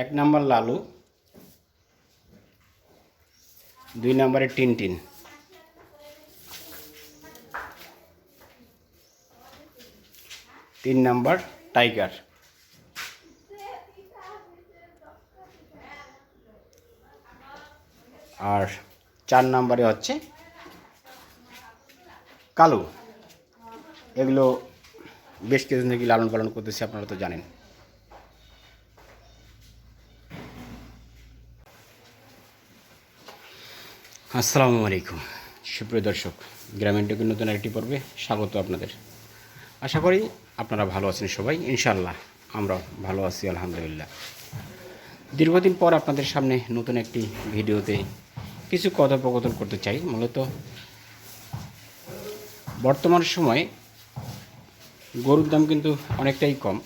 এক নাম্বার লালু, দুই নম্বরে টিন টিন তিন নাম্বার টাইগার। আর চার নাম্বারে হচ্ছে কালো। এগুলো বেশ কিছুদিন থেকে লালন পালন করতেছি, আপনারা তো জানেন। আসসালামু আলাইকুম। সুপ্রিয় দর্শক, গ্রামীণ টেকের নতুন একটি পর্বে স্বাগত আপনাদের। আশা করি আপনারা ভালো আছেন সবাই ইনশাল্লাহ আমরা ভালো আছি, আলহামদুলিল্লাহ। দীর্ঘদিন পর আপনাদের সামনে নতুন একটি ভিডিওতে কিছু কথোপকথন করতে চাই। মূলত, বর্তমান সময়ে গরুর দাম কিন্তু অনেকটাই কম,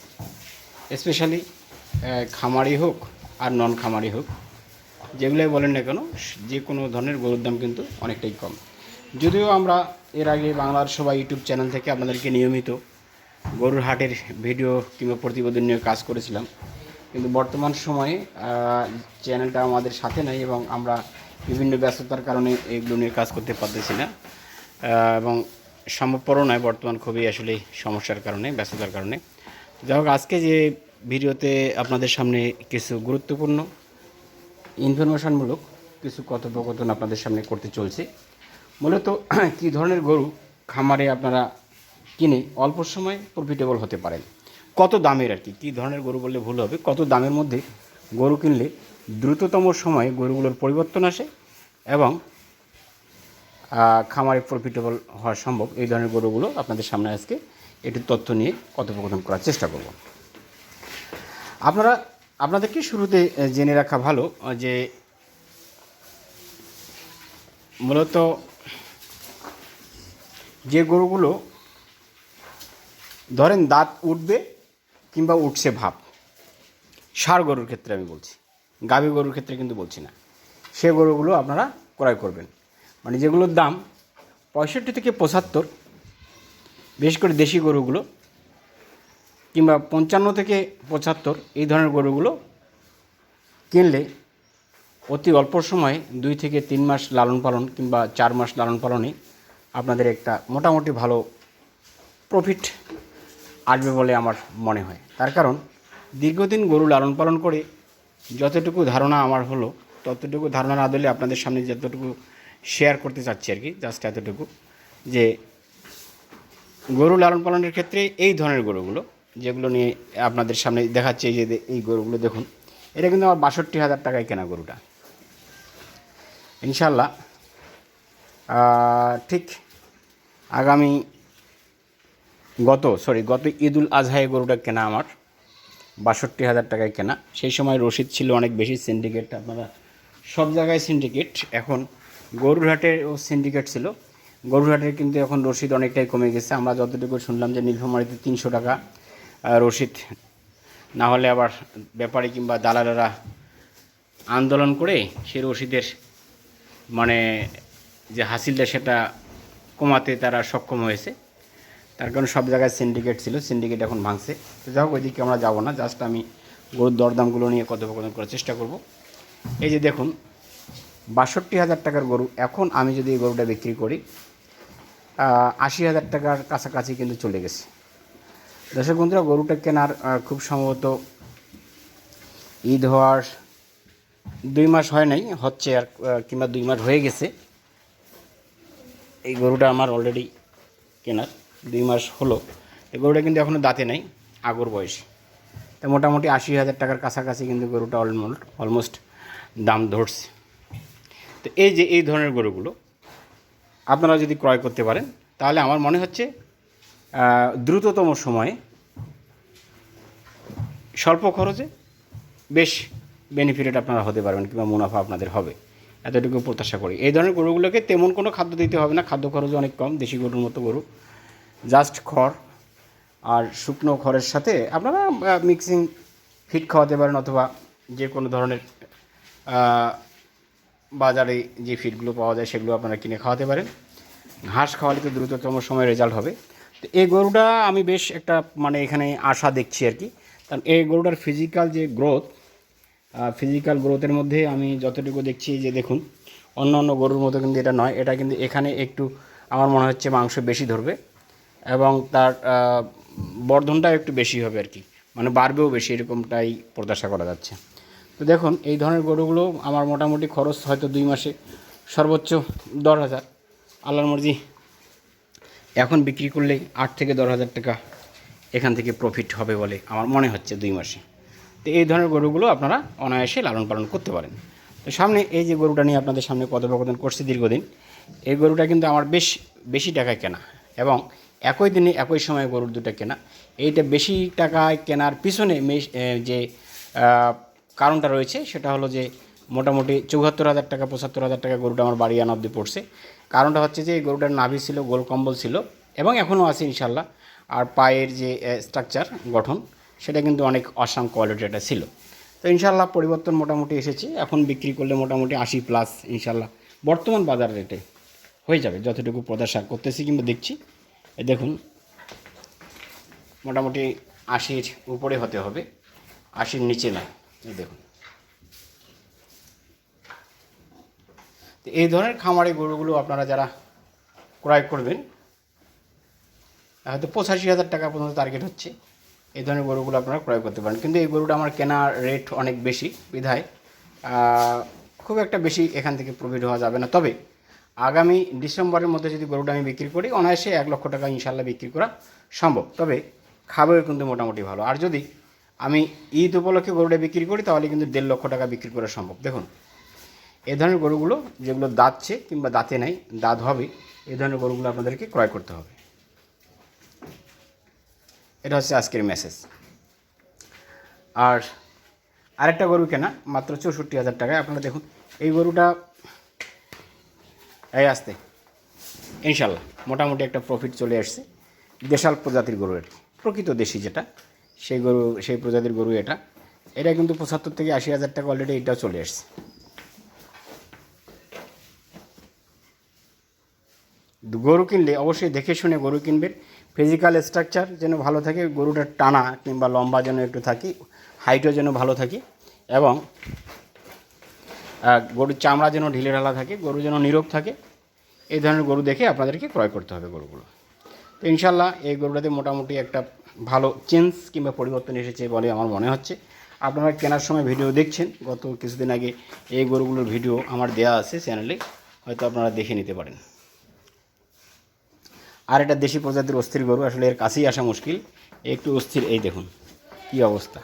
স্পেশালি খামারি হোক আর নন খামারি হোক। যেগুলোই বলেন না কেন, যে কোনো ধরনের গরুর দাম কিন্তু অনেকটাই কম। যদিও আমরা এর আগে বাংলার সবাই ইউটিউব চ্যানেল থেকে আপনাদেরকে নিয়মিত গরুর হাটের ভিডিও কিংবা প্রতিবেদন নিয়ে কাজ করেছিলাম। কিন্তু বর্তমান সময়ে চ্যানেলটা আমাদের সাথে নাই এবং আমরা বিভিন্ন ব্যস্ততার কারণে এগুলো নিয়ে কাজ করতে পারতেছি না। এবং সম্ভবপরও নয়, বর্তমান খুবই আসলে সমস্যার কারণে, ব্যস্ততার কারণে। যাই হোক, আজকে যে ভিডিওতে আপনাদের সামনে কিছু গুরুত্বপূর্ণ ইনফরমেশনমূলক কিছু কথোপকথন আপনাদের সামনে করতে চলছে। মূলত কী ধরনের গরু খামারে আপনারা কিনে অল্প সময় প্রফিটেবল হতে পারেন? কত দামের আর কি? কী ধরনের গরু বললে ভুল হবে? কত দামের মধ্যে গরু কিনলে দ্রুততম সময়ে গরুগুলোর পরিবর্তন আসে এবং খামারে প্রফিটেবল হওয়া সম্ভব? এই ধরনের গরুগুলো আপনাদের সামনে আজকে একটু তথ্য নিয়ে কথোপকথন করার চেষ্টা করব। আপনারা আপনাদেরকে শুরুতে জেনে রাখা ভালো যে মূলত যে গরুগুলো ধরেন দাঁত উঠবে কিংবা উঠছে ভাব, সার গরুর ক্ষেত্রে আমি বলছি, গাভী গরুর ক্ষেত্রে কিন্তু বলছি না, সে গরুগুলো আপনারা ক্রয় করবেন। মানে যেগুলোর দাম পঁয়ষট্টি থেকে পঁচাত্তর, বিশেষ করে দেশি গরুগুলো কিংবা পঞ্চান্ন থেকে পঁচাত্তর এই ধরনের গরুগুলো কিনলে অতি অল্প সময়ে দুই থেকে তিন মাস লালন পালন কিংবা চার মাস লালন পালনে আপনাদের একটা মোটামুটি ভালো প্রফিট আসবে বলে আমার মনে হয়। তার কারণ দীর্ঘদিন গরু লালন পালন করে যতটুকু ধারণা আমার হলো, ততটুকু ধারণা না দিলে আপনাদের সামনে যতটুকু শেয়ার করতে চাচ্ছি আর কি জাস্ট এতটুকু যে গরু লালন পালনের ক্ষেত্রে এই ধরনের গরুগুলো যেগুলো নিয়ে আপনাদের সামনে দেখাচ্ছে, এই যে এই গরুগুলো দেখুন। এটা কিন্তু আমার বাষট্টি হাজার টাকায় কেনা গরুটা। ইনশাল্লাহ ঠিক আগামী গত সরি গত ঈদুল আজহায় গরুটা কেনা আমার। বাষট্টি হাজার টাকায় কেনা। সেই সময় রসিদ ছিল অনেক বেশি সিন্ডিকেট আপনারা সব জায়গায় সিন্ডিকেট এখন গরুরহাটেও সিন্ডিকেট ছিল। গরুরহাটের কিন্তু এখন রসিদ অনেকটাই কমে গেছে। আমরা যতটুকু শুনলাম যে নীলফামারিতে তিনশো টাকা রসিদ না হলে আবার ব্যাপারী কিংবা দালালেরা আন্দোলন করে সে রসিদের মানে যে হাসিলটা সেটা কমাতে তারা সক্ষম হয়েছে। তার কারণ সব জায়গায় সিন্ডিকেট ছিল সিন্ডিকেট এখন ভাঙছে। তো যাই হোক, ওইদিকে আমরা যাব না জাস্ট আমি গরুর দরদামগুলো নিয়ে কথোপকথন করার চেষ্টা করব। এই যে দেখুন, বাষট্টি হাজার টাকার গরু, এখন আমি যদি এই গরুটা বিক্রি করি আশি হাজার টাকার কাছাকাছি কিন্তু চলে গেছে। দর্শক বন্ধুরা, গরুটা কেনার খুব সম্ভবত ঈদ হওয়ার দুই মাস হয় নাই, হচ্ছে আর কিংবা দুই মাস হয়ে গেছে। এই গরুটা আমার অলরেডি কেনার, দুই মাস হলো। এই গরুটা কিন্তু এখনও দাঁতে নাই, আগর বয়সে। তা মোটামুটি আশি হাজার টাকার কাছাকাছি কিন্তু গরুটা অলমোস্ট অলমোস্ট দাম ধরছে। তো এই যে এই ধরনের গরুগুলো, আপনারা যদি ক্রয় করতে পারেন, তাহলে আমার মনে হচ্ছে দ্রুততম সময়ে স্বল্প খরচে বেশ বেনিফিটেড আপনারা হতে পারবেন কিংবা মুনাফা আপনাদের হবে। এতটুকু প্রত্যাশা করি। এই ধরনের গরুগুলোকে তেমন কোনো খাদ্য দিতে হবে না, খাদ্য খরচ অনেক কম, দেশি গরুর মতো গরু। জাস্ট খড় আর শুকনো খড়ের সাথে আপনারা মিক্সিং ফিট খাওয়াতে পারেন অথবা যে কোনো ধরনের বাজারে যে ফিডগুলো পাওয়া যায় সেগুলো আপনারা কিনে খাওয়াতে পারেন। ঘাস খাওয়ালে তো দ্রুততম সময় রেজাল্ট হবে। তো এই গরুটা আমি বেশ একটা মানে এখানে আশা দেখছি আর কি। কারণ এই গরুটার ফিজিক্যাল যে গ্রোথ ফিজিক্যাল গ্রোথের মধ্যে আমি যতটুকু দেখছি যে দেখুন অন্য অন্য গরুর মতো কিন্তু এটা নয়। এটা কিন্তু এখানে একটু আমার মনে হচ্ছে মাংস বেশি ধরবে এবং তার আহ, বর্ধনটাও একটু বেশি হবে আর কি। মানে বাড়বেও বেশি এরকমটাই প্রত্যাশা করা যাচ্ছে। তো দেখুন এই ধরনের গরুগুলো আমার মোটামুটি খরচ হয়তো দুই মাসে সর্বোচ্চ দশ হাজার। আল্লাহর মর্জি এখন বিক্রি করলে আট থেকে দশ হাজার টাকা এখান থেকে প্রফিট হবে বলে আমার মনে হচ্ছে দুই মাসে। তো এই ধরনের গরুগুলো আপনারা অনায়াসে লালন পালন করতে পারেন। তো সামনে এই যে গরুটা নিয়ে আপনাদের সামনে কথোপকথন করছি দীর্ঘদিন, এই গরুটা কিন্তু আমার বেশ বেশি টাকায় কেনা এবং একই দিনে একই সময়ে গরুর দুটো কেনা। এইটা বেশি টাকায় কেনার পিছনে যে কারণটা রয়েছে সেটা হলো যে মোটামুটি চৌহাত্তর হাজার টাকা, পঁচাত্তর হাজার টাকা গরুটা আমার বাড়ি আনা অব্দি পড়ছে। কারণটা হচ্ছে যে, এই গরুটার নাভি ছিল, গোল কম্বল ছিল, এবং এখনও আছে ইনশাল্লাহ আর পায়ের যে স্ট্রাকচার গঠন, সেটা কিন্তু অনেক অসাম কোয়ালিটির একটা ছিল। তো ইনশাল্লাহ পরিবর্তন মোটামুটি এসেছে। এখন বিক্রি করলে মোটামুটি আশি প্লাস ইনশাল্লাহ বর্তমান বাজার রেটে হয়ে যাবে, যতটুকু প্রত্যাশা করতেছি কিংবা দেখছি। দেখুন, মোটামুটি আশির উপরে হতে হবে, আশির নিচে না দেখুন। তো এই ধরনের খামারে গরুগুলো আপনারা যারা ক্রয় করবেন, হয়তো পঁচাশি হাজার টাকা পর্যন্ত টার্গেট হচ্ছে। এই ধরনের গরুগুলো আপনারা ক্রয় করতে পারেন। কিন্তু এই গরুটা আমার কেনার রেট অনেক বেশি বিধায় খুব একটা বেশি এখান থেকে প্রফিট হওয়া যাবে না। তবে আগামী ডিসেম্বরের মধ্যে যদি গরুটা আমি বিক্রি করি, অনায়াসে এক লক্ষ টাকা ইনশাল্লাহ বিক্রি করা সম্ভব। তবে খাবেও কিন্তু মোটামুটি ভালো। আর যদি আমি ঈদ উপলক্ষে গরুটা বিক্রি করি, তাহলে কিন্তু দেড় লক্ষ টাকা বিক্রি করা সম্ভব। দেখুন এই ধরনের গরুগুলো যেগুলো দাঁতছে কিংবা দাঁতে নাই, দাঁত হবে এই ধরনের গরুগুলো আপনাদেরকে ক্রয় করতে হবে। এটা হচ্ছে আজকের মেসেজ আর আরেকটা গরু কেনা, মাত্র চৌষট্টি হাজার টাকায়। আপনারা দেখুন, এই গরুটা, এই আসতে ইনশাল্লাহ মোটামুটি একটা প্রফিট চলে আসছে। দেশাল প্রজাতির গরু এটি, প্রকৃত দেশি যেটা, সেই গরু, সেই প্রজাতির গরু এটা। এটা কিন্তু পঁচাত্তর থেকে আশি হাজার টাকা অলরেডি এটাও চলে আসছে। গরু কিনলে অবশ্যই দেখে শুনে গরু কিনবেন। ফিজিক্যাল স্ট্রাকচার যেন ভালো থাকে গরুটার টানা কিংবা লম্বা যেন একটু থাকি হাইটও যেন ভালো থাকে এবং গরুর চামড়া যেন ঢিলে ঢালা থাকে, গরু যেন নিরোগ থাকে, এই ধরনের গরু দেখে আপনাদেরকে ক্রয় করতে হবে গরুগুলো। তো ইনশাল্লাহ এই গরুটাতে মোটামুটি একটা ভালো চেঞ্জ কিংবা পরিবর্তন এসেছে বলে আমার মনে হচ্ছে। আপনারা কেনার সময় ভিডিও দেখছেন, গত কিছুদিন আগে এই গরুগুলোর ভিডিও আমার দেয়া আছে চ্যানেলে হয়তো আপনারা দেখে নিতে পারেন। আর এটা দেশি প্রজাতির অস্থির গরু, আসলে এর কাছেই আসা মুশকিল। একটু অস্থির, এই দেখুন, কি অবস্থা।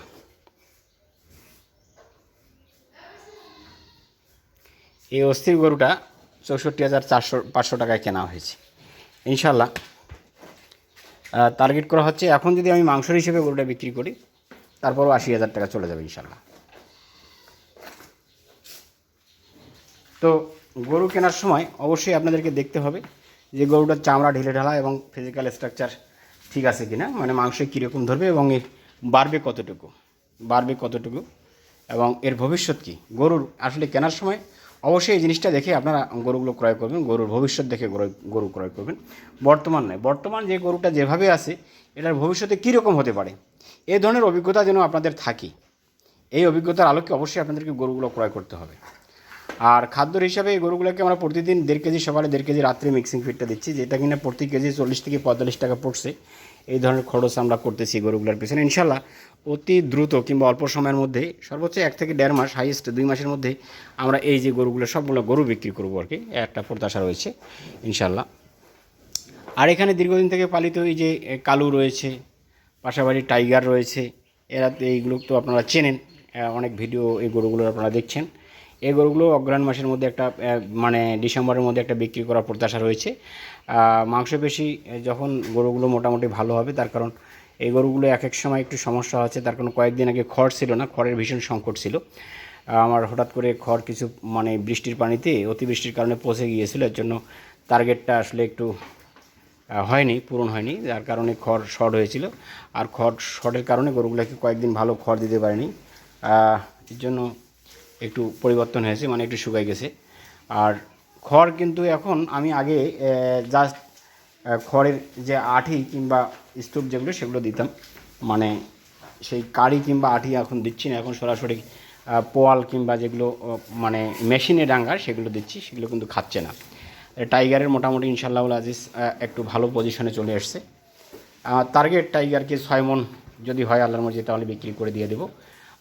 এই অস্থির গরুটা চৌষট্টি হাজার চারশো, পাঁচশো টাকায় কেনা হয়েছে। ইনশাল্লাহ টার্গেট করা হচ্ছে, এখন যদি আমি মাংসর হিসেবে গরুটা বিক্রি করি, তারপরও আশি হাজার টাকা চলে যাবে ইনশাল্লাহ তো গরু কেনার সময় অবশ্যই আপনাদেরকে দেখতে হবে যে গরুটার চামড়া ঢিলে ঢালা এবং ফিজিক্যাল স্ট্রাকচার ঠিক আছে কিনা মানে মাংস কীরকম ধরবে এবং এর বাড়বে কতটুকু বাড়বে কতটুকু এবং এর ভবিষ্যৎ কী, গরুর আসলে কেনার সময় অবশ্যই এই জিনিসটা দেখে আপনারা গরুগুলো ক্রয় করবেন, গরুর ভবিষ্যৎ দেখে গরু ক্রয় করবেন। বর্তমান নয়, বর্তমান যে গরুটা যেভাবে আছে, এটার ভবিষ্যতে কীরকম হতে পারে এই ধরনের অভিজ্ঞতা যেন আপনাদের থাকে, এই অভিজ্ঞতার আলোকে অবশ্যই আপনাদেরকে গরুগুলো ক্রয় করতে হবে। আর খাদ্যর হিসাবে এই গরুগুলোকে আমরা প্রতিদিন দেড় কেজি সকালে দেড় কেজি রাত্রে মিক্সিং ফিডটা দিচ্ছি, যেটা কিনা প্রতি কেজি চল্লিশ থেকে পঁয়তাল্লিশ টাকা পড়ছে। এই ধরনের খরচ আমরা করতেছি গরুগুলোর পিছনে। ইনশাল্লাহ অতি দ্রুত কিংবা অল্প সময়ের মধ্যে, সর্বোচ্চ এক থেকে দেড় মাস হাইয়েস্ট দুই মাসের মধ্যে আমরা এই যে গরুগুলো, সবগুলো গরু বিক্রি করব আর কি। একটা প্রত্যাশা রয়েছে ইনশাল্লাহ আর এখানে দীর্ঘদিন থেকে পালিত এই যে কালু রয়েছে, পাশাপাশি টাইগার রয়েছে, এরা এইগুলো তো আপনারা চেনেন অনেক ভিডিও এই গরুগুলো আপনারা দেখছেন। এই গরুগুলো অগ্রহায়ণ মাসের মধ্যে একটা মানে ডিসেম্বরের মধ্যে একটা বিক্রি করার প্রত্যাশা রয়েছে। মাংসপেশি যখন গরুগুলো মোটামুটি ভালো হবে, তার কারণ এই গরুগুলো এক এক সময় একটু সমস্যা হচ্ছে, তার কারণ কয়েকদিন আগে খড় ছিল না, খড়ের ভীষণ সংকট ছিল। আমার হঠাৎ করে খড় কিছু মানে বৃষ্টির পানিতে, অতিবৃষ্টির কারণে পচে গিয়েছিল, এর জন্য টার্গেটটা আসলে একটু হয়নি, পূরণ হয়নি, যার কারণে খড় শর্ট হয়েছিল। আর খড় শর্টের কারণে গরুগুলোকে কয়েকদিন ভালো খড় দিতে পারেনি। এর জন্য একটু পরিবর্তন হয়েছে মানে একটু শুকাই গেছে। আর খড় কিন্তু এখন আমি আগে জাস্ট খড়ের যে আঠি কিংবা স্তূপ যেগুলো, সেগুলো দিতাম। মানে সেই কাড়ি কিংবা আঠি এখন দিচ্ছি না, এখন সরাসরি পোয়াল কিংবা যেগুলো মানে মেশিনে ডাঙ্গার, সেগুলো দিচ্ছি, সেগুলো কিন্তু খাচ্ছে না। টাইগারের মোটামুটি ইনশাল্লাহ আজিজ একটু ভালো পজিশনে চলে এসছে। টার্গেট টাইগারকে ছয় মন যদি হয় আল্লাহর মর্জি, তাহলে বিক্রি করে দিয়ে দেবো।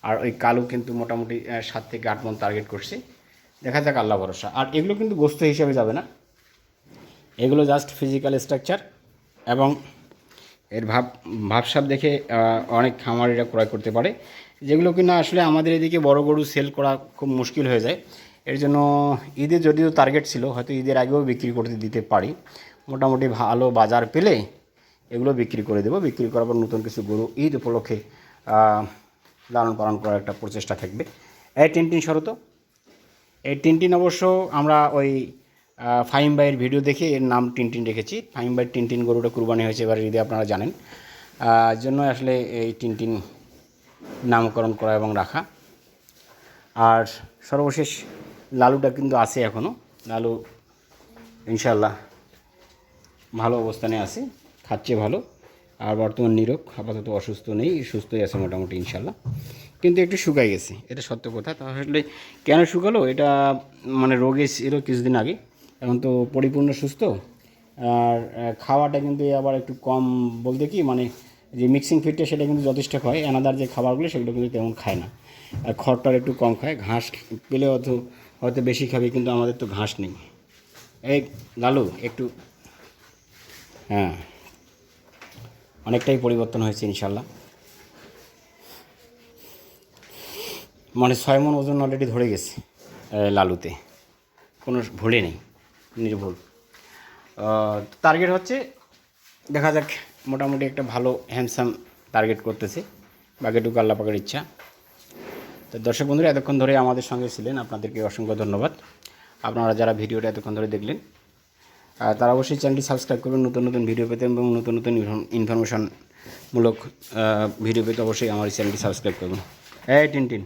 আর ওই কালো কিন্তু মোটামুটি সাত থেকে আট মন টার্গেট করছে। দেখা যাক আল্লাহ ভরসা। আর এগুলো কিন্তু গোস্ত হিসাবে যাবে না। এগুলো জাস্ট ফিজিক্যাল স্ট্রাকচার এবং এর ভাব, ভাবসাব দেখে অনেক খামারিরা ক্রয় করতে পারে। যেগুলো কিনা আসলে আমাদের এদিকে বড় গরু সেল করা খুব মুশকিল হয়ে যায়। এর জন্য ঈদে যদিও টার্গেট ছিল, হয়তো ঈদের আগেও বিক্রি করতে দিতে পারি। মোটামুটি ভালো বাজার পেলে এগুলো বিক্রি করে দেবো। বিক্রি করার পর নতুন কিছু গরু ঈদ উপলক্ষে লালন পালন করার একটা প্রচেষ্টা থাকবে। এই টিন টিন শরত। এই টিনটিন অবশ্য আমরা ওই ফাইম বাইয়ের ভিডিও দেখে এর নাম টিনটিন রেখেছি। ফাইম ভাইয়ের টিনটিন গরুটা কুরবানি হয়েছে এবার ঈদে আপনারা জানেন। জন্য আসলে এই টিনটিন নামকরণ করা এবং রাখা। আর সর্বশেষ লালুটা কিন্তু আছে এখনও লালু ইনশাল্লাহ ভালো অবস্থানে আছে, খাচ্ছে ভালো। আর বর্তমান নিরোগ, আপাতত অসুস্থ নেই, সুস্থই আছে মোটামুটি, ইনশাল্লাহ। কিন্তু একটু শুকাই গেছে, এটা সত্য কথা। তাহলে কেন শুকালো? এটা মানে রোগে ছিল কিছুদিন আগে, এখন তো পরিপূর্ণ সুস্থ। আর খাওয়াটা কিন্তু আবার একটু কম বলতে কি মানে যে মিক্সিং ফিডটা সেটা কিন্তু যথেষ্ট খায় এনাদার যে খাবারগুলো সেগুলো কিন্তু তেমন খায় না। আর খড়টার একটু কম খায়, ঘাস পেলে হয়তো হয়তো বেশি খাবে, কিন্তু আমাদের তো ঘাস নেই। এই লালু, একটু হ্যাঁ। অনেকটাই পরিবর্তন হয়েছে, ইনশাল্লাহ। মানে ছয় মন ওজন অলরেডি ধরে গেছে লালুতে। কোনো ভুলে নেই, নির্ভুল। টার্গেট হচ্ছে, দেখা যাক, মোটামুটি একটা ভালো হ্যান্ডসাম টার্গেট করতেছে। বাকিটুকু আল্লাহ পাকের ইচ্ছা। তো দর্শক বন্ধুরা, এতক্ষণ ধরে আমাদের সঙ্গে ছিলেন, আপনাদেরকে অসংখ্য ধন্যবাদ। আপনারা যারা ভিডিওটা এতক্ষণ ধরে দেখলেন তারা অবশ্যই চ্যানেলটি সাবস্ক্রাইব করবেন, নতুন নতুন ভিডিও পেতে এবং নতুন নতুন ইনফরমেশনমূলক ভিডিও পেতে অবশ্যই আমার চ্যানেলটি সাবস্ক্রাইব করবেন। এই টিন টিন